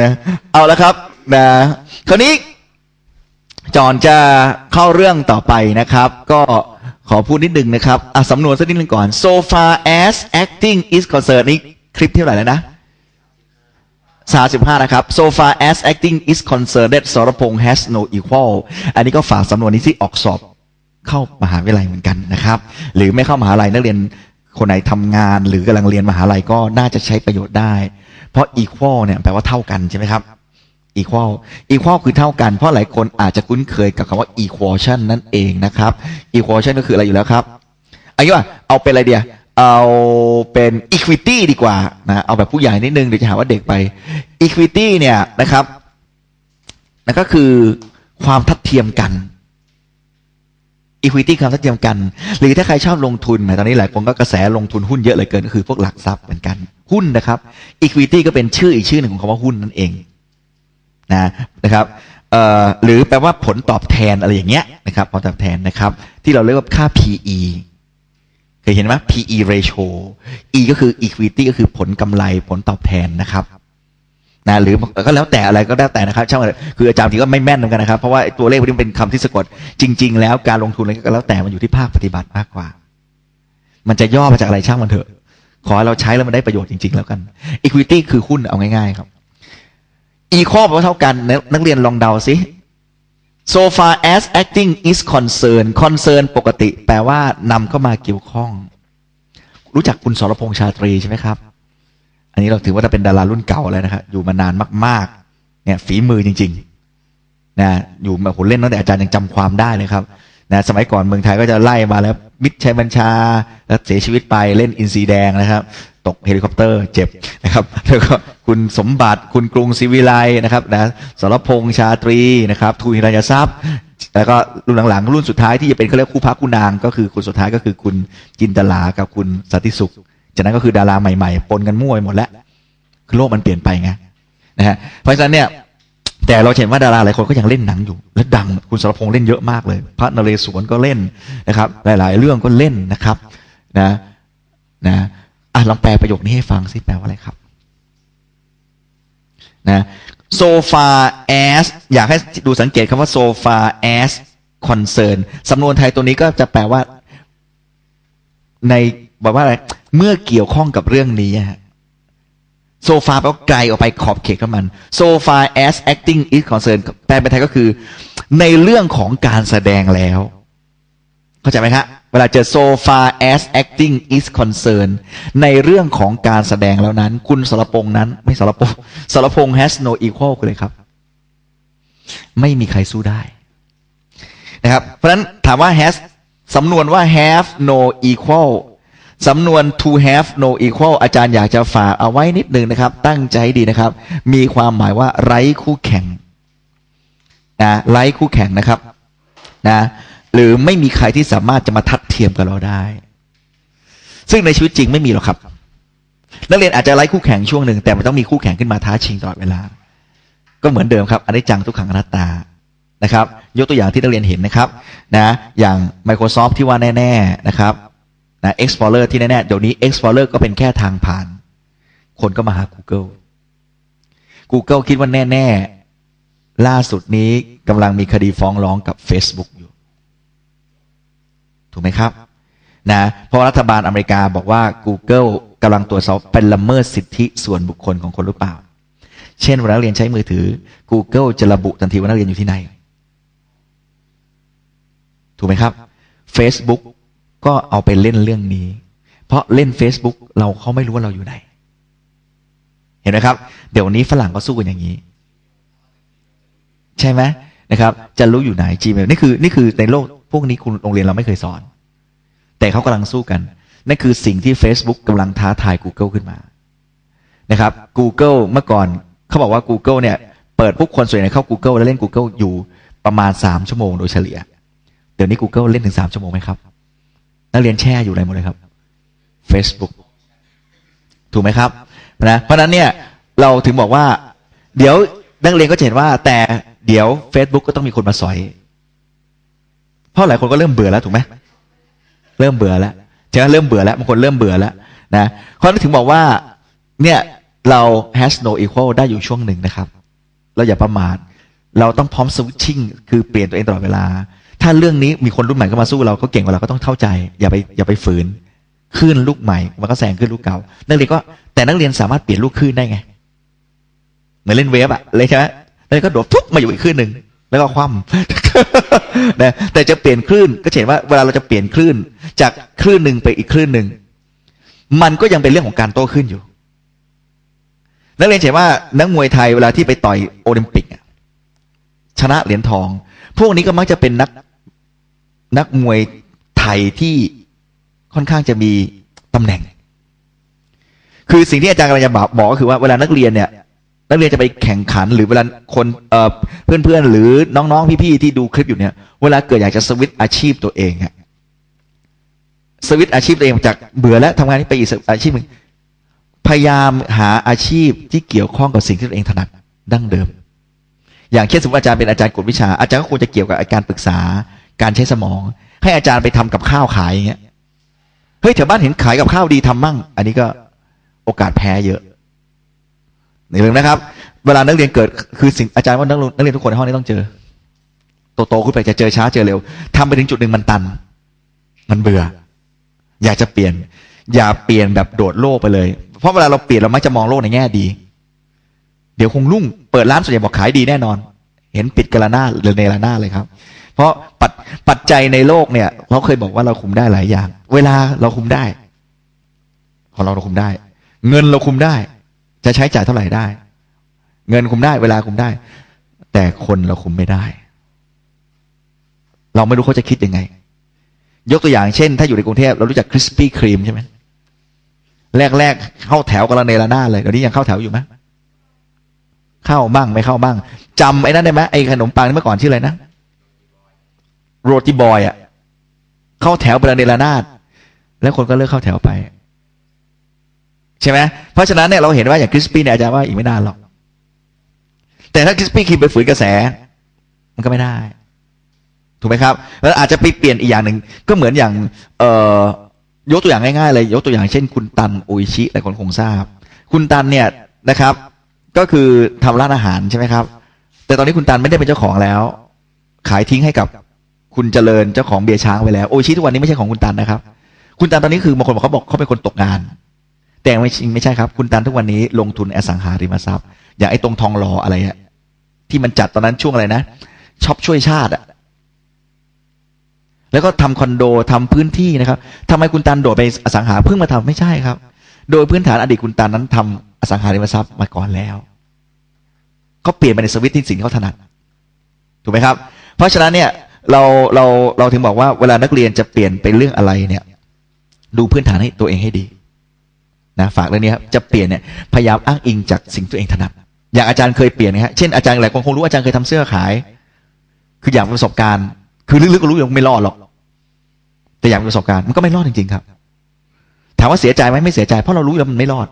นะเอาละครับนะคราวนี้จอนจะเข้าเรื่องต่อไปนะครับ ก็ขอพูดนิดนึงนะครับอะสำนวนสักนิดนึงก่อน so far as acting is concerned นี่คลิปที่เท่าไหร่แล้วนะสาสิบห้านะครับ so far as acting is concerned สรพงษ์ has no equal อันนี้ก็ฝากสำนวนนี้ที่ออกสอบเข้ามหาวิทยาลัยเหมือนกันนะครับ หรือไม่เข้ามหาลัยนักเรียนคนไหนทำงาน หรือกำลังเรียนมหาลัยก็น่าจะใช้ประโยชน์ได้ เพราะ equal เนี่ยแปลว่าเท่ากันใช่ไหมครับ equal equal คือเท่ากัน เพราะหลายคนอาจจะคุ้นเคยกับคำว่า equation นั่นเองนะครับ equation ก็คืออะไรอยู่แล้วครับเอางี้ว่าเอาเป็นอะไรเดียเอาเป็น equity ดีกว่านะเอาแบบผู้ใหญ่นิดนึงเดี๋ยวจะหาว่าเด็กไป equity เนี่ยนะครับนั่นก็คือความทัดเทียมกัน equity ความทัดเทียมกัน หรือถ้าใครชอบลงทุนนะตอนนี้หลายคนก็กระแสลงทุนหุ้นเยอะเลยเกินก็คือพวกหลักทรัพย์เหมือนกัน หุ้นนะครับ equity ก็เป็นชื่ออีกชื่อหนึ่งของคำว่าหุ้นนั่นเองนะนะครับหรือแปลว่าผลตอบแทนอะไรอย่างเงี้ยนะครับผลตอบแทนนะครับ ที่เราเรียกว่าค่า PE เคยเห็นไหม PE ratio E ก็คือ equity ก็คือผลกำไรผลตอบแทนนะครับนะหรือก็แล้วแต่อะไรก็แล้วแต่นะครับช่างคืออาจารย์ทีก็ไม่แม่นเหมือนกันนะครับ เพราะว่าตัวเลขพวกนี้เป็นคำที่สะกด จริง ๆ แล้วการลงทุนอะไรก็แล้วแต่มันอยู่ที่ภาคปฏิบัติมากกว่า มันจะย่อมาจากอะไรช่างมันเถอะ ขอให้เราใช้แล้วมันได้ประโยชน์จริง ๆ แล้วกัน equity คือหุ้นเอาง่าย ๆ ครับ equal แปลว่าเท่ากัน นักเรียนลองเดาสิ so far as acting is concern concern ปกติ แปลว่านำเข้ามาเกี่ยวข้อง รู้จักคุณสรพงษ์ชาตรีใช่ไหมครับ อันนี้เราถือว่าจะเป็นดารารุ่นเก่าแล้วนะครับอยู่มานานมาก ๆ เนี่ยฝีมือจริง ๆ นะอยู่มาผมเล่นตั้งแต่อาจารย์ยังจำความได้เลยครับ นะสมัยก่อนเมืองไทยก็จะไล่มาแล้วมิตรชัยบัญชาแล้วเสียชีวิตไปเล่นอินซีแดงนะครับ ตกเฮลิคอปเตอร์เจ็บนะครับแล้วก็คุณสมบัติคุณกรุงศรีวิไลนะครับนะสรพงษ์ชาตรีนะครับทูหิรัญทรัพย์แล้วก็รุ่นหลังๆ รุ่นสุดท้ายที่จะเป็นเขาเรียกคู่พระคู่นาง ก็คือคนสุดท้ายก็คือคุณจินตลากับคุณสัติสุข จากนั้นก็คือดาราใหม่ๆปนกันมั่วไปหมดแล้วคือโลกมันเปลี่ยนไปไงนะฮะเพราะฉะนั้นเนี่ย แต่เราเห็นว่าดาราหลายคนก็ยังเล่นหนังอยู่ และดังคุณสรพงษ์เล่นเยอะมากเลย พระนเรศวรก็เล่นนะครับ หลาย ๆ เรื่องก็เล่นนะครับนะนะอะลองแปลประโยคนี้ให้ฟังสิแปลว่าอะไรครับนะ so far as อยากให้ดูสังเกตคำว่า so far as concern สำนวนไทยตัวนี้ก็จะแปลว่า ในบอกว่าอะไร เมื่อเกี่ยวข้องกับเรื่องนี้ฮะ โซฟาแปลว่าไกลออกไปขอบเขตของมัน so far as acting is concerned แปลเป็นไทยก็คือ ในเรื่องของการแสดงแล้ว เข้าใจไหมครับเวลาเจอ so far as acting is concerned ในเรื่องของการแสดงแล้วนั้น คุณสรพงษ์นั้น ไม่สรพงษ์สรพงษ์ has no equal เลยครับ ไม่มีใครสู้ได้นะครับ เพราะฉะนั้นถามว่า has สำนวนว่า have no equal สำนวน to have no equal อาจารย์อยากจะฝากเอาไว้นิดนึงนะครับ ตั้งใจให้ดีนะครับ มีความหมายว่าไร้คู่แข่งนะไร้คู่แข่งนะครับนะหรือไม่มีใครที่สามารถจะมาทัดเทียมกับเราได้ ซึ่งในชีวิตจริงไม่มีหรอกครับ นักเรียนอาจจะไร้คู่แข่งช่วงหนึ่ง แต่มันต้องมีคู่แข่งขึ้นมาท้าชิงตลอดเวลา ก็เหมือนเดิมครับ อันนี้จังทุกขังอนัตตานะครับ ยกตัวอย่างที่นักเรียนเห็นนะครับ นะ อย่าง Microsoft ที่ว่าแน่ ๆ นะครับ นะ Explorer ที่แน่ๆเดี๋ยวนี้ Explorer ก็เป็นแค่ทางผ่าน คนก็มาหา Google Google คิดว่าแน่ ๆ ล่าสุดนี้กำลังมีคดีฟ้องร้องกับ Facebook อยู่ ถูกไหมครับ นะ เพราะรัฐบาลอเมริกาบอกว่า Google กำลังตรวจสอบเป็นละเมิดสิทธิส่วนบุคคลของคนหรือเปล่า เช่นเวลานักเรียนใช้มือถือ Google จะระบุทันทีว่านักเรียนอยู่ที่ไหน ถูกไหมครับ Facebook ก็เอาไปเล่นเรื่องนี้ เพราะเล่น Facebook เราเขาไม่รู้ว่าเราอยู่ไหน เห็นไหมครับ เดี๋ยวนี้ฝรั่งก็สู้กันอย่างนี้ ใช่ไหมนะครับ จะรู้อยู่ไหน Gmail นี่คือนี่คือในโลกพวกนี้คุณโรงเรียนเราไม่เคยสอน แต่เขากำลังสู้กันนั่นคือสิ่งที่ Facebook กำลังท้าทาย Google ขึ้นมานะครับ Google เมื่อก่อนเขาบอกว่า Google เนี่ยเปิดพวกคนส่วนใหญ่เข้า Google แล้วเล่น Google อยู่ประมาณสามชั่วโมงโดยเฉลี่ย เดี๋ยวนี้ Google เล่นถึงสามชั่วโมงไหมครับ นักเรียนแช่อยู่อะไรหมดเลยครับ Facebook ถูกไหมครับนะเพราะฉะนั้นเนี่ยเราถึงบอกว่า เดี๋ยวนักเรียนก็จะเห็นว่า แต่เดี๋ยว Facebook ก็ต้องมีคนมาสอย เพราะหลายคนก็เริ่มเบื่อแล้วถูกไหมเริ่มเบื่อแล้วใช่ไหมเริ่มเบื่อแล้วบางคนเริ่มเบื่อแล้วนะเพราะนั้นถึงบอกว่าเนี่ยเรา has no equal ได้อยู่ช่วงหนึ่งนะครับ เราอย่าประมาทเราต้องพร้อมสวิตชิ่งคือเปลี่ยนตัวเองตลอดเวลา ถ้าเรื่องนี้มีคนรุ่นใหม่เข้ามาสู้เราก็เก่งกว่าเราก็ต้องเข้าใจ อย่าไปอย่าไปฝืนคลื่นลูกใหม่ มันก็แซงขึ้นลูกเก่า นักเรียนก็แต่นักเรียนสามารถเปลี่ยนลูกคลื่นได้ไง เหมือนเล่นเวฟอะเลยใช่ไหมแล้วก็โดดทุบมาอยู่อีกคลื่นหนึ่งแล้วก็คว่ำนะแต่จะเปลี่ยนคลื่นก็เห็นว่าเวลาเราจะเปลี่ยนคลื่น จากคลื่นหนึ่งไปอีกคลื่นหนึ่งมันก็ยังเป็นเรื่องของการโต้ขึ้นอยู่ นักเรียนเห็นว่านักมวยไทยเวลาที่ไปต่อยโอลิมปิกชนะเหรียญทอง พวกนี้ก็มักจะเป็นนักนักมวยไทยที่ค่อนข้างจะมีตำแหน่ง คือสิ่งที่อาจารย์กำลังจะบอกก็คือว่าเวลานักเรียนเนี่ย นักเรียนจะไปแข่งขัน หรือเวลาคนเอ่อเพื่อนๆหรือน้องๆพี่ๆที่ดูคลิปอยู่เนี่ย เวลาเกิดอยากจะสวิตช์อาชีพตัวเองอะสวิตช์อาชีพตัวเองจากเบื่อแล้วทำงานนี้ไปอีกอาชีพหนึ่งพยายามหาอาชีพที่เกี่ยวข้องกับสิ่งที่ตัวเองถนัดดั้งเดิม อย่างเช่นสมมติอาจารย์เป็นอาจารย์กวดวิชา อาจารย์ก็ควรจะเกี่ยวกับการปรึกษาการใช้สมอง ให้อาจารย์ไปทำกับข้าวขายอย่างเงี้ยเฮ้ยแถวบ้านเห็นขายกับข้าวดีทำมั่ง อันนี้ก็โอกาสแพ้เยอะอย่าลืมนะครับ เวลานักเรียนเกิดคือสิ่งอาจารย์ว่านักเรียนทุกคนในห้องนี้ต้องเจอโตโตๆขึ้นไปจะเจอช้าเจอเร็วทำไปถึงจุดหนึ่งมันตัน มันเบื่อ อยากจะเปลี่ยน อย่าเปลี่ยนแบบโดดโลกไปเลย เพราะเวลาเราเปลี่ยนเรามักจะมองโลกในแง่ดี ดี๋ยวคงรุ่งเปิดร้านส่วนใหญ่บอกขายดีแน่นอน เห็นปิดกระนาดหรือในระนาดเลยครับ เพราะปัจปัจจัยในโลกเนี่ยเขาเคยบอกว่าเราคุมได้หลายอย่าง เวลาเราคุมได้ ของเราเราคุมได้ เงินเราคุมได้ จะใช้จ่ายเท่าไหร่ได้ เงินคุมได้ เวลาคุมได้ แต่คนเราคุมไม่ได้ เราไม่รู้เขาจะคิดยังไง ยกตัวอย่างเช่น ถ้าอยู่ในกรุงเทพเรารู้จักคริสปี้ครีมใช่ไหมแรกๆเข้าแถวกันละเนระนาดเลยเดี๋ยวนี้ยังเข้าแถวอยู่ไหม เข้าบ้างไม่เข้าบ้างจำไอ้นั่นได้ไหมไอ้ขนมปังเมื่อก่อนชื่ออะไรนะโรตีบอยอะเข้าแถวเป็นระเนระนาดแล้วคนก็เลิกเข้าแถวไป ใช่ไหมเพราะฉะนั้นเนี่ยเราเห็นว่าอย่างคริสปี้เนี่ยอาจารย์ว่าอีกไม่นานหรอก แต่ถ้าคริสปี้คีไปฝืนกระแส มันก็ไม่ได้ถูกไหมครับแล้วอาจจะไปเปลี่ยนอีกอย่างหนึ่งก็เหมือนอย่าง เอ่อยกตัวอย่างง่ายๆเลย ยกตัวอย่างเช่น คุณตันโออิชิหลายคนคงทราบ คุณตันเนี่ยนะครับ ก็คือทำร้านอาหารใช่ไหมครับ แต่ตอนนี้คุณตันไม่ได้เป็นเจ้าของแล้ว ขายทิ้งให้กับคุณเจริญเจ้าของเบียร์ช้างไปแล้วโอชิทุกวันนี้ไม่ใช่ของคุณตันนะครับ คุณตันตอนนี้คือบางคนบอกเขาบอกเขาเป็นคนตกงาน แต่ไม่จริงไม่ใช่ครับ คุณตันทุกวันนี้ลงทุนอสังหาริมทรัพย์ อย่างไอ้ตรงทองหล่ออะไรอะที่มันจัดตอนนั้นช่วงอะไรนะช็อปช่วยชาติอะแล้วก็ทำคอนโดทำพื้นที่นะครับทำไมคุณตันโดดไปอสังหาเพิ่งมาทำไม่ใช่ครับ โดยพื้นฐานอดีตคุณตันนั้นทำ อสังหาริมทรัพย์มาก่อนแล้วเขาเปลี่ยนไปในสวิตช์ที่สิ่งที่เขาถนัดถูกไหมครับ เพราะฉะนั้นเนี่ยเราเราเราถึงบอกว่าเวลานักเรียนจะเปลี่ยนไปเรื่องอะไรเนี่ย ดูพื้นฐานให้ตัวเองให้ดีนะฝากเรื่องนี้ครับจะเปลี่ยนเนี่ยพยายามอ้างอิงจากสิ่งตัวเองถนัดอย่างอาจารย์เคยเปลี่ยนนะฮะเช่นอาจารย์หลายคนคงรู้อาจารย์เคยทำเสื้อขาย คืออยากประสบการณ์ คือลึกๆก็รู้อยู่ไม่รอดหรอก แต่อยากประสบการณ์มันก็ไม่รอดจริงๆครับ ถามว่าเสียใจไหมไม่เสียใจเพราะเรารู้แล้วมันไม่รอด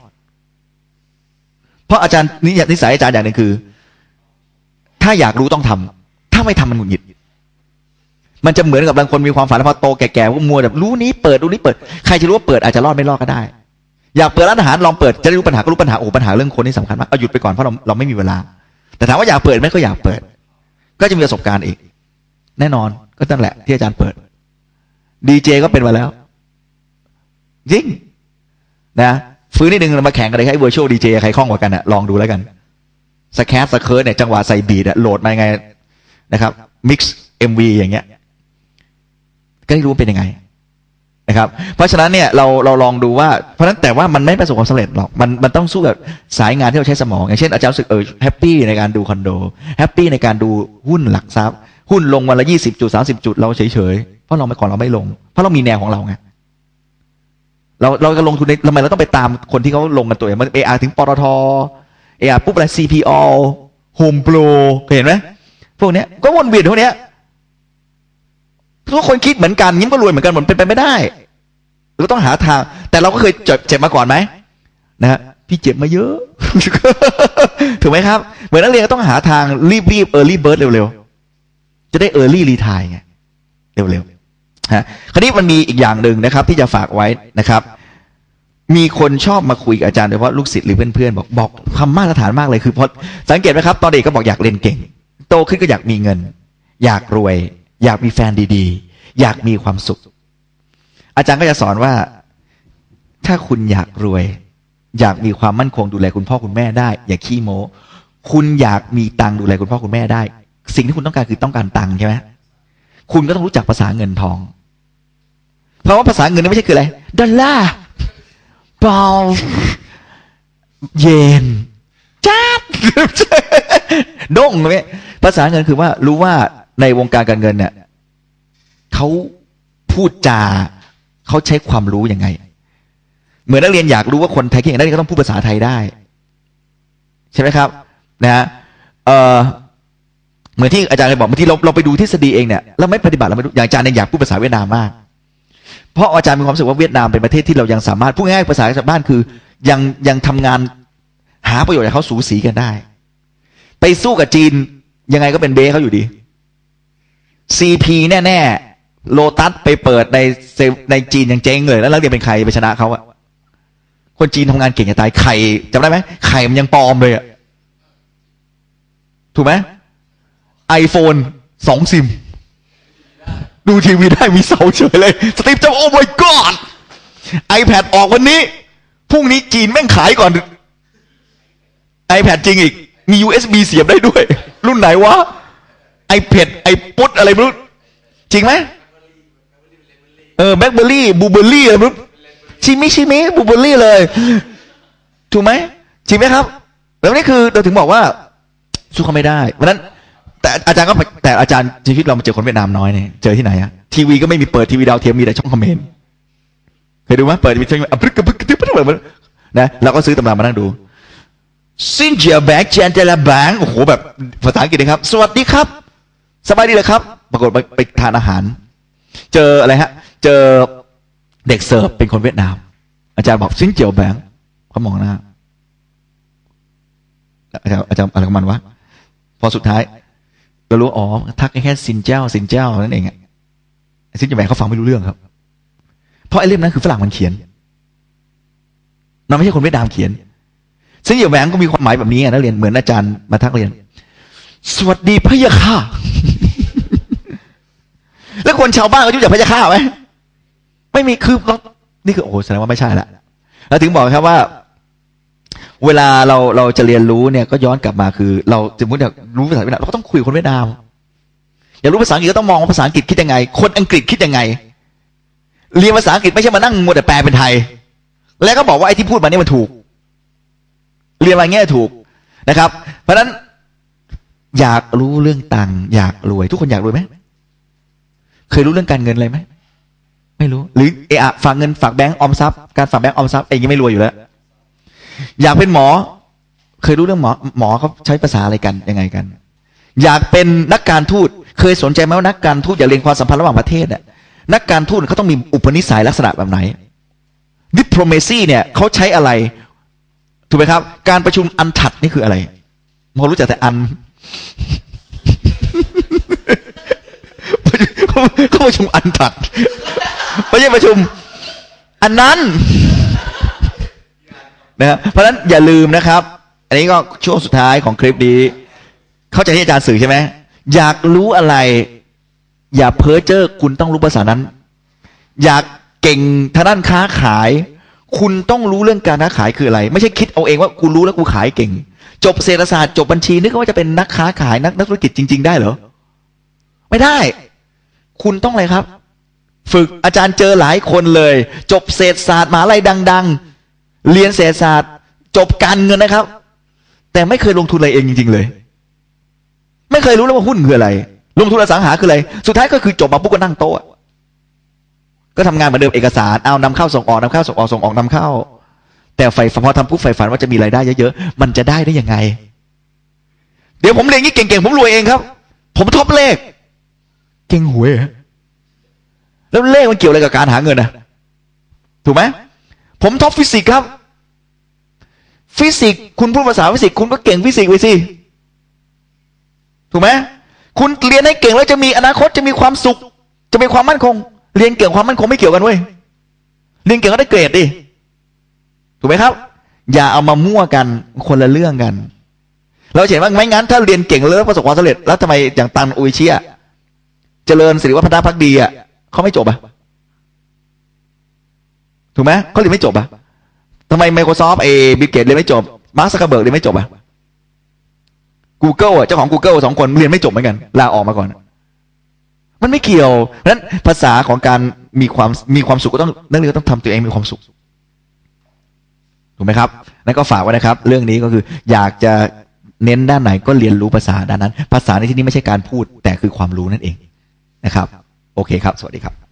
เพราะอาจารย์นี่นิสัยอาจารย์อย่างหนึ่งคือ ถ้าอยากรู้ต้องทำถ้าไม่ทำมันหงุดหงิด มันจะเหมือนกับบางคนมีความฝันแล้วพอโตแก่ๆก็มัวแบบรู้นี้เปิดรู้นี้เปิดใครจะรู้ว่าเปิดอาจจะรอดไม่รอดก็ได้ อยากเปิดร้านอาหารลองเปิดจะได้รู้ปัญหาก็รู้ปัญหาโอ้ปัญหาเรื่องคนนี่สำคัญมากเอาหยุดไปก่อนเพราะเราเราไม่มีเวลา แต่ถามว่าอยากเปิดไหมก็อยากเปิด ก็จะมีประสบการณ์อีก แน่นอนก็นั่นแหละที่อาจารย์เปิดดีเจก็เป็นมาแล้วจริงนะ ฟื้นนิดนึงมาแข่งกันเลยให้ virtual DJ ใครคล่องกว่ากันอะลองดูแล้วกันสแครสเคิร์เนี่ยจังหวะใส่บีดอะโหลดมาไงนะครับมิกซ์เอ็มวีอย่างเงี้ย ก็ได้รู้เป็นยังไงนะครับ เพราะฉะนั้นเนี่ยเราเราลองดูว่าเพราะฉะนั้นแต่ว่ามันไม่ประสบความสำเร็จหรอกมันมันต้องสู้กับสายงานที่เราใช้สมอง อย่างเช่นอาจารย์รู้สึกเออแฮปปี้ในการดูคอนโดแฮปปี้ในการดูหุ้นหลักทรัพย์ หุ้นลงวันละยี่สิบจุดสามสิบจุดเราเฉยเฉยๆเพราะเราไม่ก่อนเราไม่ลง เพราะเรามีแนวของเราไง เราเราจะลงทุนในทำไมเราต้องไปตามคนที่เขาลงกันตัวเองมันเออาถึงปตทเออาปุ๊บอะไร CPO Home Pro เคยเห็นไหมพวกเนี้ยก็วนเวียนพวกเนี้ยทุกคนคิดเหมือนกันยิ้มก็รวยเหมือนกันหมดเป็นไปไม่ได้เราต้องหาทาง แต่เราก็เคยเจ็บเจ็บมาก่อนไหมนะฮะพี่เจ็บมาเยอะ ถูกไหมครับ เหมือนนักเรียนก็ต้องหาทางรีบรีบเออร์ลี่เบิร์ดเร็วๆ จะได้เออร์ลี่รีทายไง เร็วๆ ฮะคราวนี้มันมีอีกอย่างหนึ่งนะครับ ที่จะฝากไว้นะครับ มีคนชอบมาคุยกับอาจารย์โดยเฉพาะลูกศิษย์หรือเพื่อนๆบอกบอกคำมาตรฐานมากเลยคือพอสังเกตไหมครับ ตอนเด็กก็บอกอยากเรียนเก่ง โตขึ้นก็อยากมีเงิน อยากรวย อยากมีแฟนดีๆ อยากมีความสุข อาจารย์ก็จะสอนว่า ถ้าคุณอยากรวย อยากมีความมั่นคงดูแลคุณพ่อคุณแม่ได้ อย่าขี้โม้คุณอยากมีตังค์ดูแลคุณพ่อคุณแม่ได้ สิ่งที่คุณต้องการคือต้องการตังค์ใช่ไหมคุณก็ต้องรู้จักภาษาเงินทอง เพราะว่าภาษาเงินนี่ไม่ใช่คืออะไร ดอลลาร์บาลเยนจ้าดด้งเนี่ยภาษาเงินคือว่ารู้ว่าในวงการการเงินเนี่ยเขาพูดจาเขาใช้ความรู้ยังไง เหมือนนักเรียนอยากรู้ว่าคนไทยเก่งนักเรียก็ต้องพูดภาษาไทยได้ ใช่ไหมครับ นะฮะเออเหมือนที่อาจารย์เคยบอกบางทีเราเราไปดูทฤษฎีเองเนี่ยเราไม่ปฏิบัติเราไม่รู้อย่างอาจารย์เนี่ยอยากพูดภาษาเวียดนามมาก เพราะอาจารย์มีความรู้สึกว่าเวียดนามเป็นประเทศที่เรายังสามารถพูดง่ายภาษาชาวบ้านคือ ยังยังทำงานหาประโยชน์จากเขาสูสีกันได้ ไปสู้กับจีนยังไงก็เป็นเบ้เขาอยู่ดี CP แน่ๆโลตัสไปเปิดในในจีนยังเจ๊งเลย แล้วนักเรียนเป็นใครไปชนะเขาอะคนจีนทำงานเก่งจะตายไข่จำได้ไหมไข่มันยังปลอมเลยอะถูกไหมไอโฟนสองซิม ดูทีวีได้มีเสาเฉยเลย สตีฟจ็อบโอ้ my god iPad ออกวันนี้พรุ่งนี้จีนแม่งขายก่อน iPad จริงอีก มี USB เสียบได้ด้วย รุ่นไหนวะ iPad ไอปุ๊ดอะไรไม่รู้ จริงไหมเออแบล็คเบอร์รี่บูเบอร์รี่อะไรไม่รู้ชิมิชิมิบูเบอร์รี่เลย ถูกไหมจริงไหมครับ แล้วนี่คือเราถึงบอกว่าสู้เขาไม่ได้เพราะนั้น แต่อาจารย์ก็แต่อาจารย์ชีวิตเรามาเจอคนเวียดนามน้อยเนี่ยเจอที่ไหนอะทีวีก็ไม่มีเปิดทีวีดาวเทียมมีแต่ช่องคอมเมนต์เคยดูไหมเปิดทีช่องอะปึ๊กกึ๊บปึ๊กกึ๊บปึ๊กกึ๊บปึ๊กนะเราก็ซื้อตำรามานั่งดูซินเจียแบงค์เจนเจลาแบงค์โอ้โหแบบภาษาอังกฤษนะครับ สวัสดีครับ สบายดีเลยครับ ปรากฏไปไปทานอาหาร เจออะไรฮะ เจอเด็กเสิร์ฟเป็นคนเวียดนาม อาจารย์บอกซินเจียวแบงค์เขามองหน้าอาจารย์อาจารย์อะไรของมันวะพอสุดท้าย ก็รู้อ๋อทักแค่ซินเจ้าซินเจ้านั่นเองอะซินจ้าแหวนเขาฟังไม่รู้เรื่องครับ เพราะไอ้เล่มนั้นคือฝรั่งมันเขียนมันไม่ใช่คนเวียดนามเขียนซินเจ้าแหวนก็มีความหมายแบบนี้นักเรียนเหมือนอาจารย์มาทักเรียน สวัสดีพระยาค่ะ แล้วคนชาวบ้านเขารู้จักพระยาค่ะไหมไม่มีคือนี่คือโอ้โหแสดงว่าไม่ใช่ละเราถึงบอกครับว่า เวลาเราเราจะเรียนรู้เนี่ยก็ย้อนกลับมาคือ เราสมมติอยากรู้ภาษาเวียดนามเราก็ต้องคุยกับคนเวียดนามอยากรู้ภาษาอังกฤษก็ต้องมองว่าภาษาอังกฤษคิดยังไง คนอังกฤษคิดยังไง เรียนภาษาอังกฤษไม่ใช่มานั่งมัวแต่แปลเป็นไทย แล้วก็บอกว่าไอ้ที่พูดมาเนี่ยมันถูก เรียนมาอย่างเงี้ยถูกนะครับ เพราะฉะนั้นอยากรู้เรื่องตังค์อยากรวย ทุกคนอยากรวยไหมเคยรู้เรื่องการเงินอะไรไหมไม่รู้ หรือเออะฝากเงินฝากแบงก์ออมทรัพย์การฝากแบงก์ออมทรัพย์เองยังไม่รวยอยู่แล้ว อยากเป็นหมอ เคยรู้เรื่องหมอ หมอเขาใช้ภาษาอะไรกันยังไงกัน อยากเป็นนักการทูต เคยสนใจไหมว่านักการทูตอยากเรียนความสัมพันธ์ระหว่างประเทศน่ะนักการทูตเขาต้องมีอุปนิสัยลักษณะแบบไหนดิปโลเมซีเนี่ยเขาใช้อะไรถูกไหมครับ การประชุมอันถัดนี่คืออะไรพอรู้จักแต่อันเขาประชุมอันถัดไม่ใช่ประชุม อันนั้น นะเพราะฉะนั้นอย่าลืมนะครับ อันนี้ก็ช่วงสุดท้ายของคลิปนี้ เข้าใจที่อาจารย์สื่อใช่ไหมอยากรู้อะไร อย่าเพ้อเจ้อคุณต้องรู้ภาษานั้น อยากเก่งทางด้านค้าขาย คุณต้องรู้เรื่องการค้าขายคืออะไร ไม่ใช่คิดเอาเองว่ากูรู้แล้วกูขายเก่ง จบเศรษฐศาสตร์จบบัญชีนึกว่าจะเป็นนักค้าขายนักนักธุรกิจจริง ๆ ได้เหรอไม่ได้ คุณต้องอะไรครับ ฝึกอาจารย์เจอหลายคนเลย จบเศรษฐศาสตร์มหาลัยดัง ๆ เรียนเศรษฐศาสตร์ จบการเงินนะครับ แต่ไม่เคยลงทุนอะไรเองจริง ๆ เลย ไม่เคยรู้เลยว่าหุ้นคืออะไร ลงทุนอสังหาคืออะไร สุดท้ายก็คือจบมาปุ๊บก็นั่งโต๊ะก็ทำงานเหมือนเดิมเอกสารเอานำเข้าส่งออกนำเข้าส่งออกส่งออกนำเข้า แต่ไฟพอทำปุ๊บไฟฝันว่าจะมีรายได้เยอะๆมันจะได้ได้ยังไง เดี๋ยวผมเรียนงี้เก่งๆผมรวยเองครับ ผมท็อปเลข เก่งหวยแล้วเลขมันเกี่ยวอะไรกับการหาเงินนะถูกไหม ผมท็อปฟิสิกส์ครับ ฟิสิกส์คุณพูดภาษาฟิสิกส์คุณก็เก่งฟิสิกส์ไปสิ ถูกไหมคุณเรียนให้เก่งแล้วจะมีอนาคตจะมีความสุข จะมีความมั่นคง เรียนเก่งความมั่นคงไม่เกี่ยวกันเว้ยเรียนเก่งก็ได้เกรดดิถูกไหมครับ อย่าเอามามั่วกันคนละเรื่องกัน เราเห็นว่าไม่งั้น ถ้าเรียนเก่งแล้วประสบความสำเร็จแล้วทำไมอย่างตันอุยเชียเจริญสิริวัฒนพักดีอะเขาไม่จบอะ ถูกไหมเขาเรียนไม่จบอะทำไม Microsoft เอบิเกตเรียนไม่จบมาร์คซักเบิร์กเรียนไม่จบอะ Google อะเจ้าของ Google สองคนเรียนไม่จบเหมือนกันลาออกมาก่อน มันไม่เกี่ยวนั้นภาษาของการมีความมีความสุขก็ต้องนักเรียนก็ต้องทำตัวเองมีความสุขถูกไหมครับนั่นก็ฝากไว้นะครับ เรื่องนี้ก็คืออยากจะเน้นด้านไหนก็เรียนรู้ภาษาด้านนั้น ภาษาในที่นี้ไม่ใช่การพูดแต่คือความรู้นั่นเองนะครับ โอเคครับ สวัสดีครับ